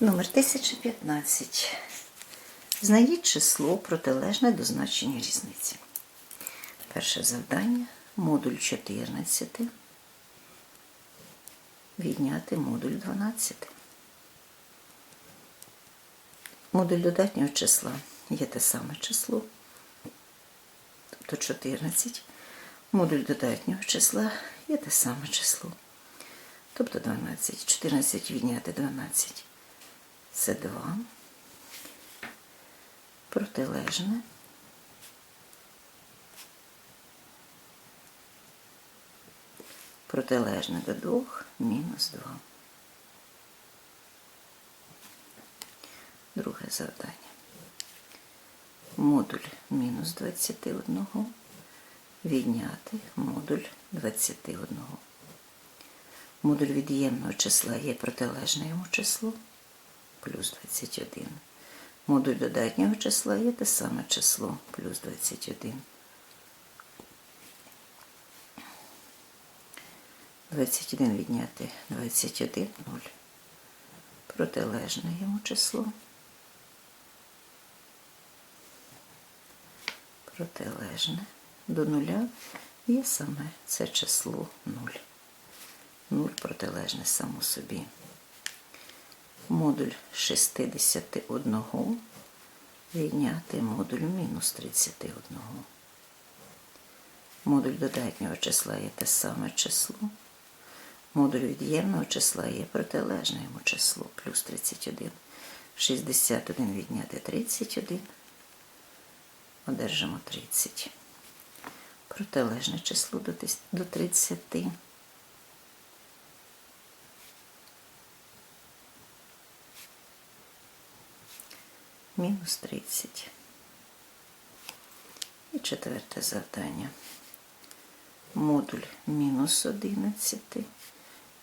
Номер 1015. Знайдіть число протилежне до значення різниці. Перше завдання. Модуль 14. Відняти модуль 12. Модуль додатнього числа є те саме число, тобто 14. Модуль додатнього числа є те саме число, тобто 12. 14 відняти 12 це 2. Протилежне. Протилежне до 2 мінус 2. Друге завдання. Модуль мінус 21 відняти модуль 21. Модуль від'ємного числа є протилежне йому число плюс 21. Модуль додатнього числа є те саме число плюс 21. 21 відняти 21 0. Протилежне йому число. Протилежне до нуля є саме це число 0. 0 протилежне само собі. Модуль 61 відняти модуль мінус 31. Модуль додатнього числа є те саме число. Модуль від'ємного числа є протилежне йому число плюс 31. 61 відняти 31. Одержимо 30. Протилежне число до 30. Мінус 30. І четверте завдання. Модуль мінус 11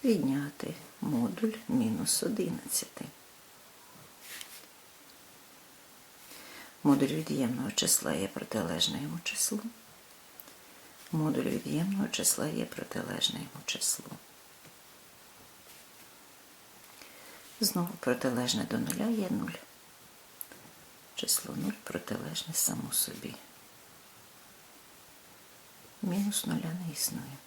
відняти модуль мінус 11. Модуль від'ємного числа є протилежне йому числу. Модуль від'ємного числа є протилежне йому числу. Знову протилежне до нуля є 0. Число 0 протилежне само собі. Мінус нуля не існує.